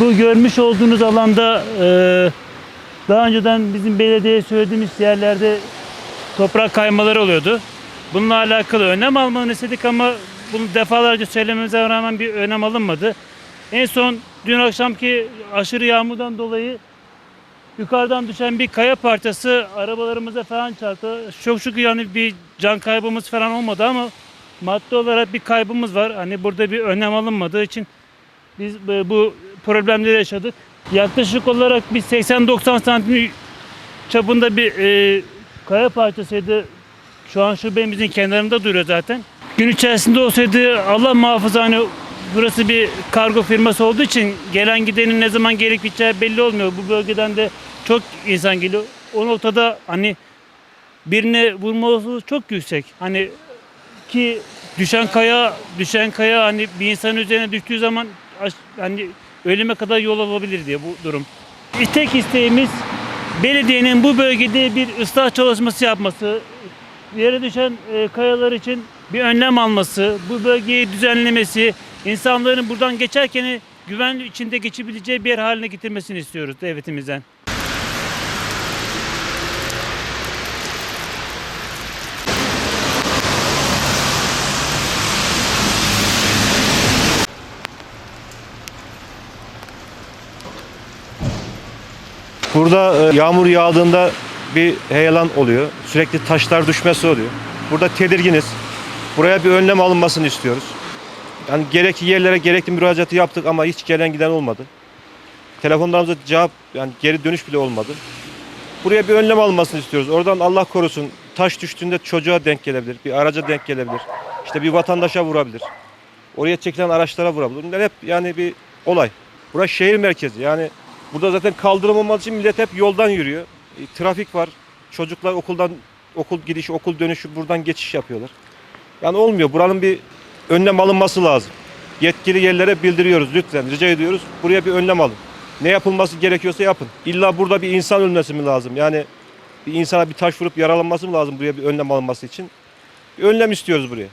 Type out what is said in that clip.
Bu görmüş olduğunuz alanda e, daha önceden bizim belediyeye söylediğimiz yerlerde toprak kaymaları oluyordu. Bununla alakalı önlem almanı istedik ama bunu defalarca söylememize rağmen bir önlem alınmadı. En son dün akşamki aşırı yağmurdan dolayı yukarıdan düşen bir kaya parçası arabalarımıza falan çarptı. Çok şükür yani bir can kaybımız falan olmadı ama maddi olarak bir kaybımız var. Hani burada bir önlem alınmadığı için biz bu- bu problemleri yaşadık. Yaklaşık olarak bir 80-90 santim çapında bir e, kaya parçasıydı. Şu an şubemizin kenarında duruyor zaten. Gün içerisinde olsaydı Allah muhafaza hani burası bir kargo firması olduğu için gelen gidenin ne zaman gelip gideceği belli olmuyor. Bu bölgeden de çok insan geliyor. O noktada hani birine vurma olasılığı çok yüksek. Hani ki düşen kaya düşen kaya hani bir insanın üzerine düştüğü zaman hani ölüme kadar yol alabilir diye bu durum. Tek isteğimiz belediyenin bu bölgede bir ıslah çalışması yapması, yere düşen e, kayalar için bir önlem alması, bu bölgeyi düzenlemesi, insanların buradan geçerken güven içinde geçebileceği bir yer haline getirmesini istiyoruz devletimizden. Burada e, yağmur yağdığında bir heyelan oluyor. Sürekli taşlar düşmesi oluyor. Burada tedirginiz. Buraya bir önlem alınmasını istiyoruz. Yani gerekli yerlere gerekli müracaatı yaptık ama hiç gelen giden olmadı. Telefonlarımıza cevap yani geri dönüş bile olmadı. Buraya bir önlem alınmasını istiyoruz. Oradan Allah korusun taş düştüğünde çocuğa denk gelebilir, bir araca denk gelebilir. İşte bir vatandaşa vurabilir. Oraya çekilen araçlara vurabilir. Bunlar hep yani bir olay. Burası şehir merkezi. Yani burada zaten kaldırım olmadığı için millet hep yoldan yürüyor. E, trafik var. Çocuklar okuldan okul gidişi, okul dönüşü buradan geçiş yapıyorlar. Yani olmuyor. Buranın bir önlem alınması lazım. Yetkili yerlere bildiriyoruz lütfen. Rica ediyoruz. Buraya bir önlem alın. Ne yapılması gerekiyorsa yapın. İlla burada bir insan ölmesi mi lazım? Yani bir insana bir taş vurup yaralanması mı lazım buraya bir önlem alınması için? Bir önlem istiyoruz buraya.